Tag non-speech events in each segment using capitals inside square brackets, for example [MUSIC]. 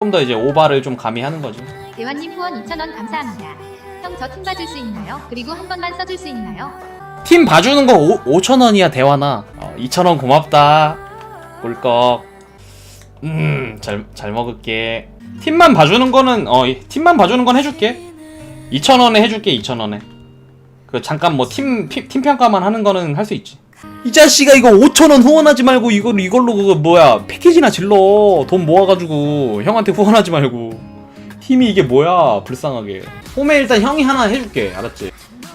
좀더 이제 오바를 좀 감히 하는 거지. 대환님 후원 2,000원 감사합니다. 형 저 팀 봐줄 수 있나요? 그리고 한 번만 써줄 수 있나요? 팀 봐주는 거 5, 5,000원이야 대화나. 어, 2,000원 고맙다. 꿀꺽. 음, 잘, 잘 먹을게. 팀만 봐주는 거는 어, 이- 팀만 봐주는 건 해줄게. 2,000원에 해줄게 2,000원에. 그 잠깐 뭐팀팀 평가만 하는 거는 할 수 있지. 이 자식아 이거 5천원 후원하지 말고 이걸 이걸로 그거 뭐야 패키지나 질러. 돈 모아가지고 형한테 후원하지 말고. 팀이 이게 뭐야 불쌍하게. 홈에 일단 형이 하나 해줄게 알았지?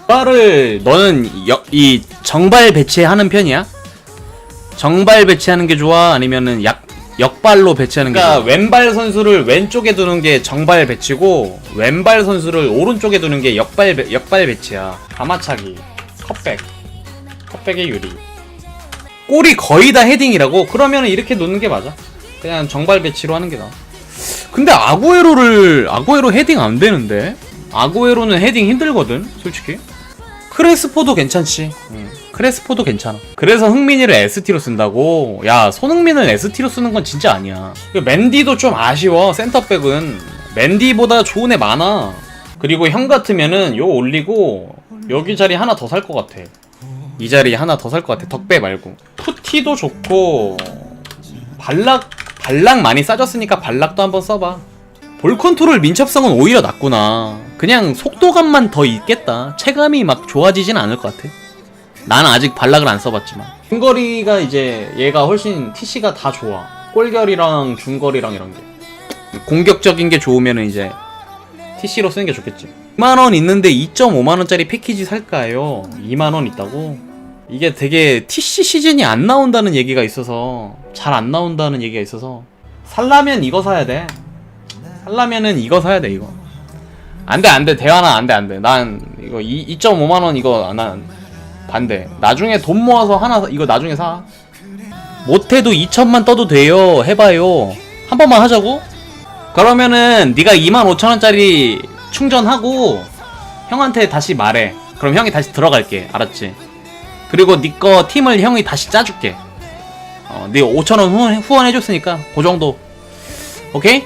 발을 너는 여, 이 정발 배치하는 편이야? 정발 배치하는 게 좋아? 아니면은 약 역발로 배치하는 게 좋아? 그러니까 왼발 선수를 왼쪽에 두는 게 정발 배치고 왼발 선수를 오른쪽에 두는 게 역발 배- 역발 배치야. 가마차기. 컵백. 컵백의 유리 골이 거의 다 헤딩이라고? 그러면 이렇게 놓는 게 맞아. 그냥 정발 배치로 하는 게 나아. 근데 아구에로를 아구에로 헤딩 안 되는데? 아구에로는 헤딩 힘들거든 솔직히. 크레스포도 괜찮지. 응. 크레스포도 괜찮아. 그래서 흥민이를 ST로 쓴다고? 야 손흥민을 ST로 쓰는 건 진짜 아니야. 그 맨디도 좀 아쉬워 센터백은. 맨디보다 좋은 애 많아. 그리고 형 같으면은 요 올리고 여기 자리 하나 더 살 것 같아 이 자리 하나 더 살 것 같아. 덕배 말고. 푸티도 좋고 발락 발락 많이 싸졌으니까 발락도 한번 써봐. 볼 컨트롤 민첩성은 오히려 낮구나. 그냥 속도감만 더 있겠다. 체감이 막 좋아지진 않을 것 같아. 나는 아직 발락을 안 써봤지만. 중거리가 이제 얘가 훨씬 TC가 다 좋아. 골결이랑 중거리랑 이런 게. 공격적인 게 좋으면은 이제 TC로 쓰는 게 좋겠지. 2만원 있는데 2.5만원짜리 패키지 살까요? 2만원 있다고? 이게 되게 TC 시즌이 안 나온다는 얘기가 있어서 잘 안 나온다는 얘기가 있어서 살라면 이거 사야 돼. 살라면은 이거 사야 돼 이거. 안돼 안돼. 대화나 안돼 안돼. 난 이거 2, 2.5만원 이거 난 반대. 나중에 돈 모아서 하나 사- 이거 나중에 사. 못해도 2천만 떠도 돼요. 해봐요. 한 번만 하자고? 그러면은 네가 2만 5천원짜리 충전하고 형한테 다시 말해. 그럼 형이 다시 들어갈게. 알았지? 그리고 네거 팀을 형이 다시 짜줄게. 어, 네 5천원 후원, 후원해줬으니까 그 정도. 오케이?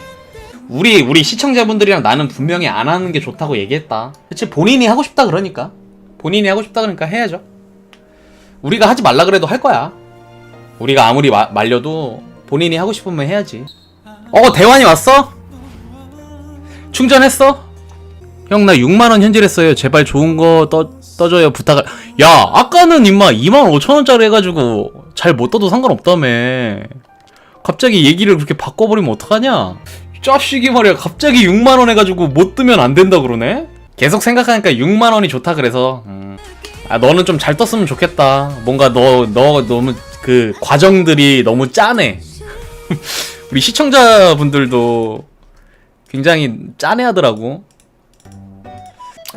우리 우리 시청자분들이랑 나는 분명히 안 하는 게 좋다고 얘기했다. 대체 본인이 하고 싶다 그러니까. 본인이 하고 싶다 그러니까 해야죠. 우리가 하지 말라 그래도 할 거야. 우리가 아무리 마- 말려도 본인이 하고 싶으면 해야지. 어 대환이 왔어? 충전했어? 형 나 6만원 현질했어요. 제발 좋은 거 떠, 떠줘요 부탁을. 야 아까는 임마 2만 5천원짜리 해가지고 잘 못 떠도 상관없다며. 갑자기 얘기를 그렇게 바꿔버리면 어떡하냐? 이 자식이 말이야. 갑자기 6만원 해가지고 못 뜨면 안 된다 그러네? 계속 생각하니까 6만원이 좋다 그래서. 음. 아 너는 좀 잘 떴으면 좋겠다. 뭔가 너너 너무 그 과정들이 너무 짜네 [LAUGHS] 우리 시청자분들도 굉장히 짠해하더라고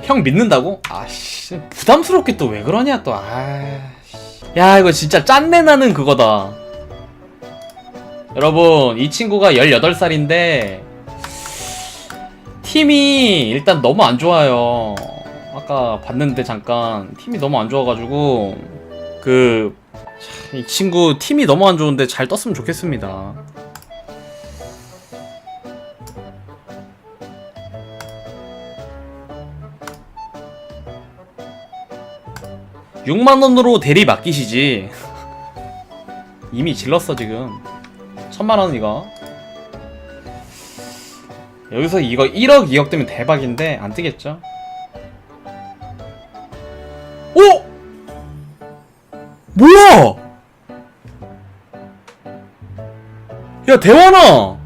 형 믿는다고? 아씨 부담스럽게 또 왜 그러냐 또. 아씨. 야 이거 진짜 짠내 나는 그거다. 여러분 이 친구가 18살인데 팀이 일단 너무 안 좋아요. 아까 봤는데 잠깐 팀이 너무 안 좋아가지고 그 이 친구 팀이 너무 안 좋은데 잘 떴으면 좋겠습니다 육만원으로 대리 맡기시지. 이미 질렀어 지금. 천만원 이거. 여기서 이거 1억 2억 되면 대박인데 안 뜨겠죠? 오! 뭐야? 야 대환아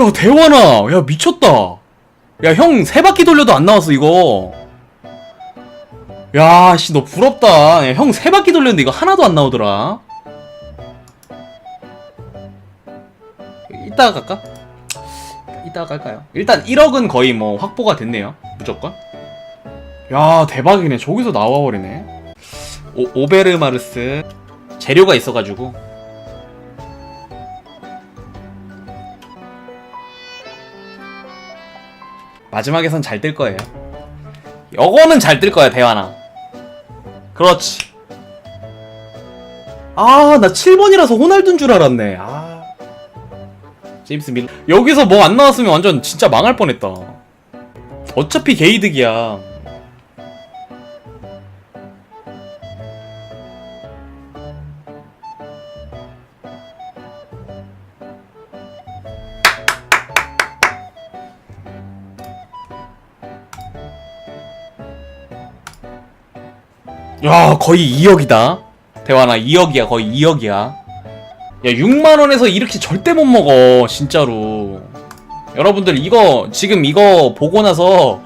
야 대환아. 야 미쳤다. 야 형 세 바퀴 돌려도 안 나왔어 이거. 야 씨 너 부럽다. 형 세 바퀴 돌렸는데 이거 하나도 안 나오더라. 이따가 갈까? 이따가 갈까요? 일단 1억은 거의 뭐 확보가 됐네요 무조건. 야 대박이네. 저기서 나와버리네. 오, 오베르마르스 재료가 있어가지고 마지막에선 잘 뜰 거예요. 요거는 잘 뜰 거야, 대환아. 그렇지. 아, 나 7번이라서 호날두인 줄 알았네. 아. 제임스 밀 여기서 뭐 안 나왔으면 완전 진짜 망할 뻔했다. 어차피 게이득이야. 야, 거의 2억이다. 대환아, 2억이야. 거의 2억이야. 야, 6만원에서 이렇게 절대 못 먹어. 진짜로. 여러분들, 이거, 지금 이거 보고 나서,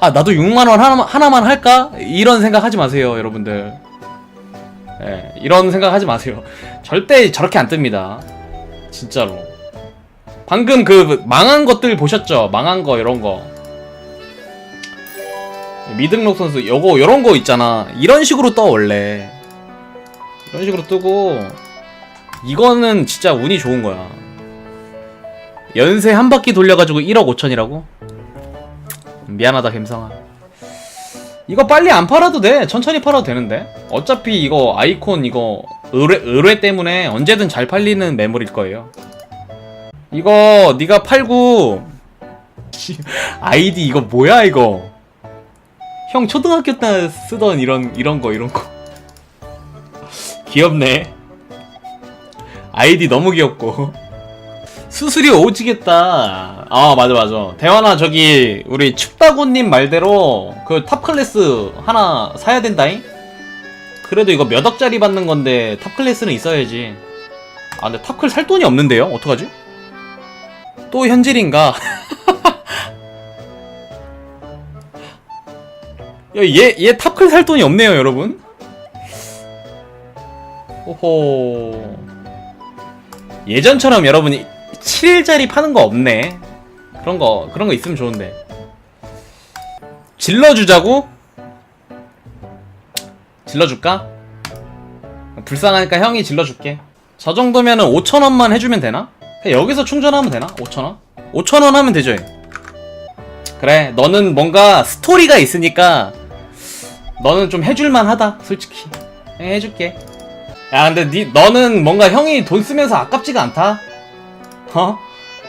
아, 나도 6만원 하나만, 하나만 할까? 이런 생각 하지 마세요, 여러분들. 예, 이런 생각 하지 마세요. 절대 저렇게 안 뜹니다. 진짜로. 방금 그 망한 것들 보셨죠? 망한 거, 이런 거. 미등록 선수 요거 요런 거 있잖아. 이런 식으로 떠 원래. 이런 식으로 뜨고 이거는 진짜 운이 좋은 거야. 연세 한 바퀴 돌려가지고 1억 5천이라고? 미안하다 갬성아. 이거 빨리 안 팔아도 돼. 천천히 팔아도 되는데. 어차피 이거 아이콘 이거 의뢰, 의뢰 때문에 언제든 잘 팔리는 매물일 거예요. 이거 네가 팔고 [LAUGHS] 아이디 이거 뭐야 이거 형 초등학교 때 쓰던 이런 이런 거 이런 거. 귀엽네. 아이디 너무 귀엽고. 수술이 오지겠다. 아 맞아 맞아. 대환아 저기 우리 춥다고님 말대로 그 탑 클래스 하나 사야 된다잉? 그래도 이거 몇 억짜리 받는 건데 탑 클래스는 있어야지. 아 근데 탑클 살 돈이 없는데요? 어떡하지? 또 현질인가 [LAUGHS] 얘, 얘 탑클 살 돈이 없네요, 여러분. 오호. 예전처럼 여러분이 7일짜리 파는 거 없네. 그런 거, 그런 거 있으면 좋은데. 질러주자고? 질러줄까? 불쌍하니까 형이 질러줄게. 저 정도면은 5천원만 해주면 되나? 여기서 충전하면 되나? 5천원? 5천원 하면 되죠, 얘. 그래, 너는 뭔가 스토리가 있으니까 너는 좀 해줄만 하다 솔직히. 예, 해줄게. 야 근데 니, 너는 뭔가 형이 돈 쓰면서 아깝지가 않다? 어?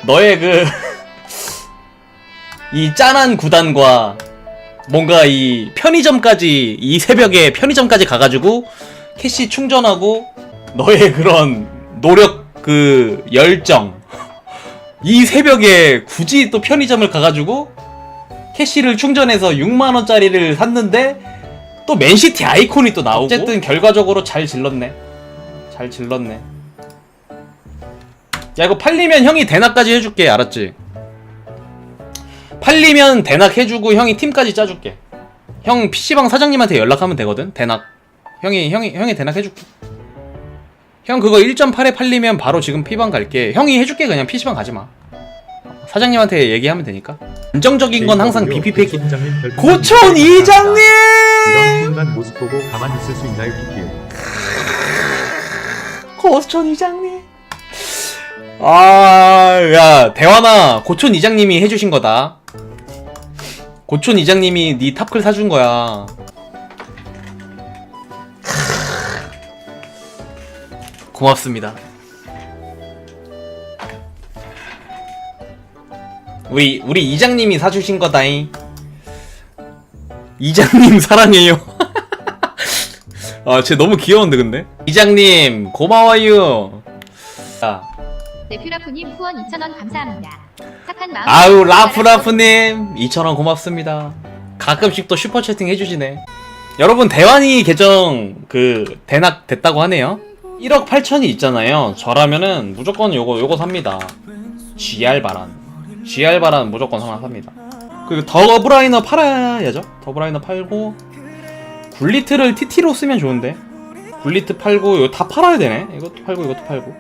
너의 그 [LAUGHS] 이 짠한 구단과 뭔가 이 편의점까지 이 새벽에 편의점까지 가가지고 캐시 충전하고 너의 그런 노력 그 열정. [LAUGHS] 이 새벽에 굳이 또 편의점을 가가지고 캐시를 충전해서 6만원짜리를 샀는데 또 맨시티 아이콘이 또 나오고. 어쨌든 결과적으로 잘 질렀네. 잘 질렀네. 야 이거 팔리면 형이 대낙까지 해줄게 알았지? 팔리면 대낙 해주고 형이 팀까지 짜줄게. 형 PC방 사장님한테 연락하면 되거든 대낙 형이 형이 형이 대낙 해줄게. 형 그거 1.8에 팔리면 바로 지금 P방 갈게. 형이 해줄게 그냥 PC방 가지마. 사장님한테 얘기하면 되니까. 안정적인 건 항상 BP 패키 고촌 이장님 이런 순간 모습 보고 가만히 있을 수 있나요, PPU? 고촌 이장님. 아, 야, 대환아, 고촌 이장님이 해주신 거다. 고촌 이장님이 네 탑클 사준 거야. 고맙습니다. 우리 우리 이장님이 사주신 거다잉. 이장님 사랑해요. [LAUGHS] 아, 쟤 너무 귀여운데 근데. 이장님 고마워요. 자, 네퓨라프님 후원 2,000원 감사합니다. 착한 마음. 아유 라프라프님 2,000원 고맙습니다. 가끔씩 또 슈퍼 채팅 해주시네. 여러분 대환이 계정 그 대낙 됐다고 하네요. 1억 8천이 있잖아요. 저라면은 무조건 요거 요거 삽니다. GR 바란. GR 바란 무조건 하나 삽니다. 그리고 더브라이너 팔아야죠. 더브라이너 팔고 굴리트를 TT로 쓰면 좋은데. 굴리트 팔고 이거 다 팔아야 되네. 이것도 팔고 이것도 팔고.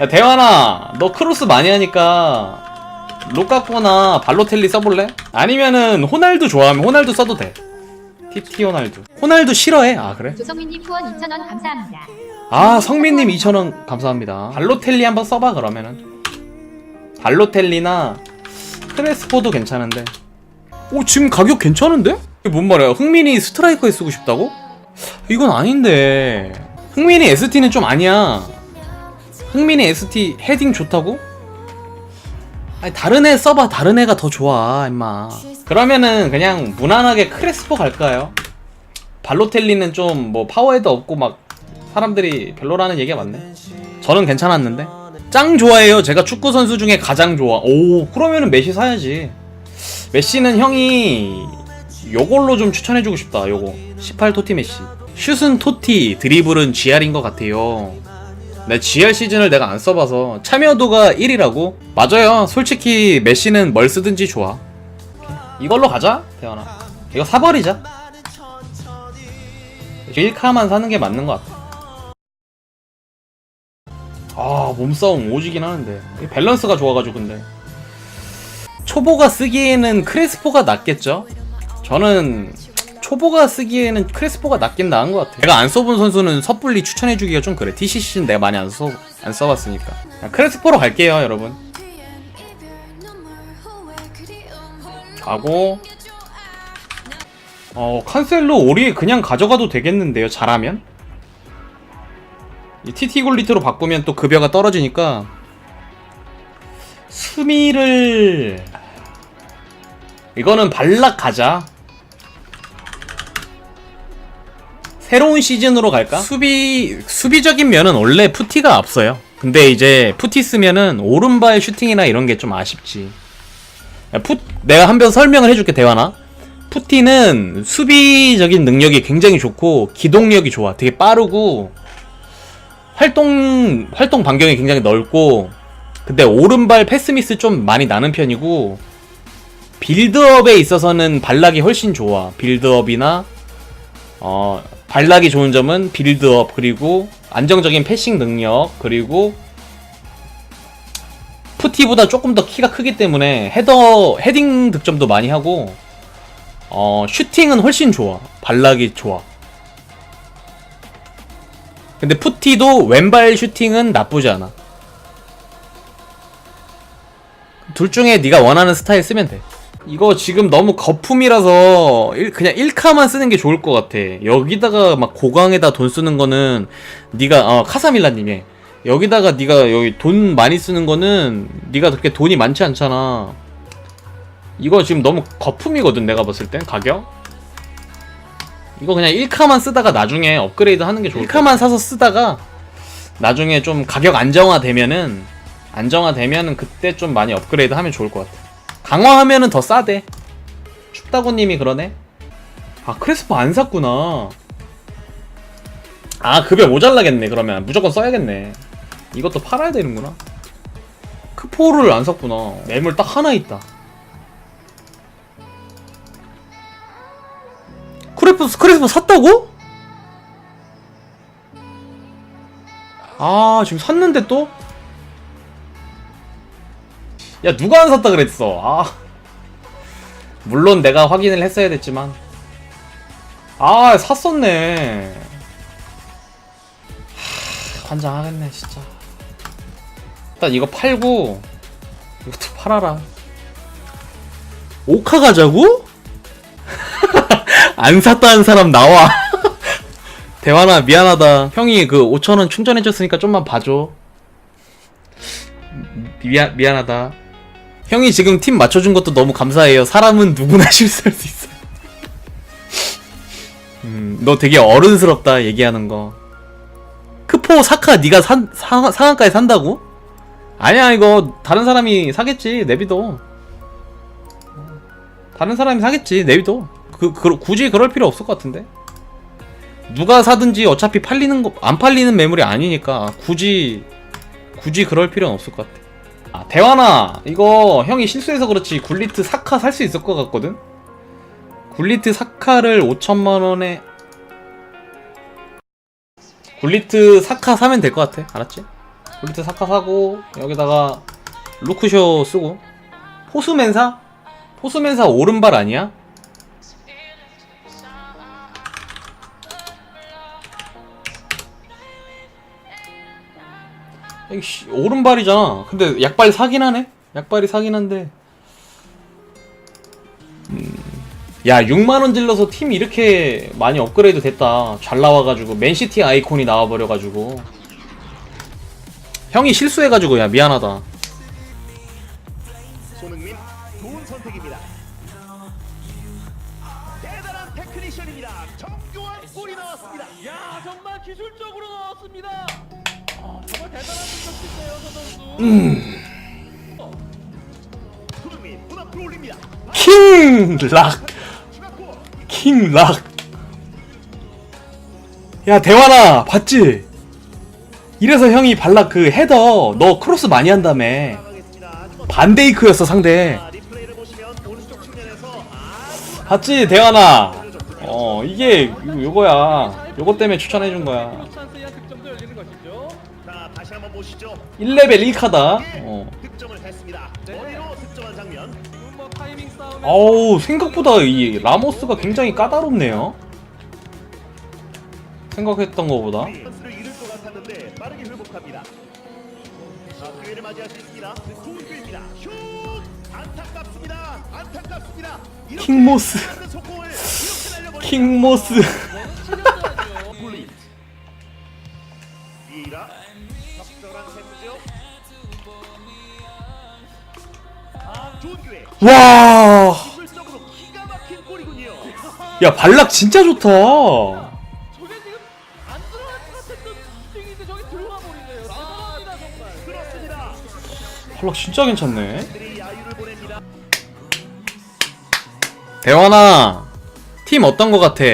야 대환아, 너 크로스 많이 하니까 로카코나 발로텔리 써볼래? 아니면은 호날두 좋아하면 호날두 써도 돼. TT 호날두. 호날두 싫어해? 아 그래? 조성민님 후원 2,000원 감사합니다. 아 성민님 2,000원 감사합니다. 발로텔리 한번 써봐 그러면은. 발로텔리나 크레스포도 괜찮은데. 오 지금 가격 괜찮은데? 이게 뭔 말이야? 흥민이 스트라이커에 쓰고 싶다고? 이건 아닌데. 흥민이 ST는 좀 아니야. 흥민이 ST 헤딩 좋다고? 아니 다른 애 써봐 다른 애가 더 좋아 임마 그러면은 그냥 무난하게 크레스포 갈까요? 발로텔리는 좀 뭐 파워헤드 없고 막 사람들이 별로라는 얘기가 많네 저는 괜찮았는데 짱 좋아해요 제가 축구 선수 중에 가장 좋아 오 그러면은 메시 사야지 메시는 형이 요걸로 좀 추천해주고 싶다 요거. 18 토티 메시. 슛은 토티 드리블은 GR인 것 같아요. 내 GR 시즌을 내가 안 써봐서 참여도가 1이라고? 맞아요. 솔직히 메시는 뭘 쓰든지 좋아. 이걸로 가자 태연아. 이거 사버리자. 1카만 사는 게 맞는 것 같아. 아 몸싸움 오지긴 하는데. 이 밸런스가 좋아가지고 근데 초보가 쓰기에는 크레스포가 낫겠죠? 저는 초보가 쓰기에는 크레스포가 낫긴 나은 것 같아. 내가 안 써본 선수는 섣불리 추천해주기가 좀 그래. TCC는 내가 많이 안 써, 안 써봤으니까. 크레스포로 갈게요, 여러분. 가고, 어, 칸셀로 오리 그냥 가져가도 되겠는데요, 잘하면? 이 TT 굴리트로 바꾸면 또 급여가 떨어지니까, 수미를, 이거는 발락 가자. 새로운 시즌으로 갈까? 수비 수비적인 면은 원래 푸티가 앞서요. 근데 이제 푸티 쓰면은 오른발 슈팅이나 이런 게 좀 아쉽지. 야, 푸 내가 한 번 설명을 해줄게 대화나. 푸티는 수비적인 능력이 굉장히 좋고 기동력이 좋아. 되게 빠르고 활동 활동 반경이 굉장히 넓고 근데 오른발 패스미스 좀 많이 나는 편이고 빌드업에 있어서는 발락이 훨씬 좋아. 빌드업이나 어, 발락이 좋은 점은 빌드업 그리고 안정적인 패싱 능력 그리고 푸티보다 조금 더 키가 크기 때문에 헤더 헤딩 득점도 많이 하고 어, 슈팅은 훨씬 좋아. 발락이 좋아. 근데 푸티도 왼발 슈팅은 나쁘지 않아. 둘 중에 네가 원하는 스타일 쓰면 돼. 이거 지금 너무 거품이라서 일- 그냥 1카만 쓰는 게 좋을 것 같아. 여기다가 막 고강에다 돈 쓰는 거는 네가 어 카사밀라님이 여기다가 네가 여기 돈 많이 쓰는 거는 네가 그렇게 돈이 많지 않잖아. 이거 지금 너무 거품이거든 내가 봤을 땐 가격. 이거 그냥 1카만 쓰다가 나중에 업그레이드 하는 게 좋을 1카만 사서 쓰다가 나중에 좀 가격 안정화되면은 안정화되면은 그때 좀 많이 업그레이드 하면 좋을 것 같아. 강화하면은 더 싸대. 춥다고님이 그러네. 아 크레스포 안 샀구나. 아 급여 모자라겠네 그러면 무조건 써야겠네. 이것도 팔아야 되는구나. 크포를 안 샀구나. 매물 딱 하나 있다. 크레스포 크레스포 샀다고? 아 지금 샀는데 또? 야 누가 안 샀다 그랬어? 아. 물론 내가 확인을 했어야 됐지만. 아 샀었네. 하, 환장하겠네 진짜. 일단 이거 팔고 이것도 팔아라. 오카 가자고? [LAUGHS] 안 샀다는 사람 나와. [LAUGHS] 대환아 미안하다. 형이 그 5천원 충전해줬으니까 좀만 봐줘. 미안, 미안하다 형이 지금 팀 맞춰준 것도 너무 감사해요. 사람은 누구나 [LAUGHS] 실수할 수 있어. 음, 너 되게 어른스럽다 얘기하는 거. 크포 사카 네가 산 상, 상한가에 산다고? 아니야 이거 다른 사람이 사겠지 내비도. 다른 사람이 사겠지 내비도. 그, 그 굳이 그럴 필요 없을 것 같은데. 누가 사든지 어차피 팔리는 거 안 팔리는 매물이 아니니까 굳이 굳이 그럴 필요는 없을 것 같아. 아, 대환아, 이거 형이 실수해서 그렇지 굴리트 사카 살 수 있을 것 같거든? 굴리트 사카를 5천만 원에 굴리트 사카 사면 될 것 같아. 알았지? 굴리트 사카 사고 여기다가 루크쇼 쓰고 포수맨사? 포수맨사 오른발 아니야? 이씨 오른발이잖아. 근데 약발 사긴 하네. 약발이 사긴 한데. 음, 야 6만원 질러서 팀 이렇게 많이 업그레이드 됐다 잘 나와가지고 맨시티 아이콘이 나와버려가지고 형이 실수해가지고 야 미안하다 킹락. 킹락 야 대환아 봤지? 이래서 형이 발락 그 헤더 너 크로스 많이 한다며. 반데이크였어 상대 봤지 대환아 어 이게 요- 요거야 요거 때문에 추천해준 거야 1레벨 1카다. 어. 득점을 했습니다. 머리로 득점한 장면. 지금 뭐 타이밍 싸움에 어우 생각보다 이 라모스가 굉장히 까다롭네요. 생각했던 것보다. 킹모스. 킹모스 적절한. 아 좋은 기회. 와 기술적으로 기가 막힌 골이군요. 야 발락 진짜 좋다 저게 지금 안 들어갈 것 같았던 슈팅인데 저게 들어가 버리네요. 대단합니다 정말. 그렇습니다. 발락 진짜 괜찮네 들이 야유를 보냅니다. 대환아 팀 어떤 거 같아?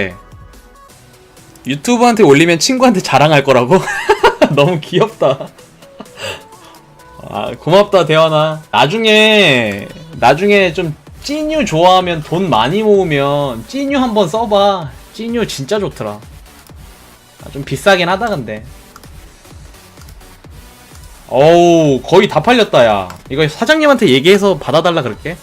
유튜브한테 올리면 친구한테 자랑할 거라고? [LAUGHS] [LAUGHS] 너무 귀엽다. 아 고맙다 대환아. 나중에 나중에 좀 찐유 좋아하면 돈 많이 모으면 찐유 한번 써봐. 찐유 진짜 좋더라. 아, 좀 비싸긴 하다 근데. 어우 거의 다 팔렸다 야. 이거 사장님한테 얘기해서 받아달라 그럴게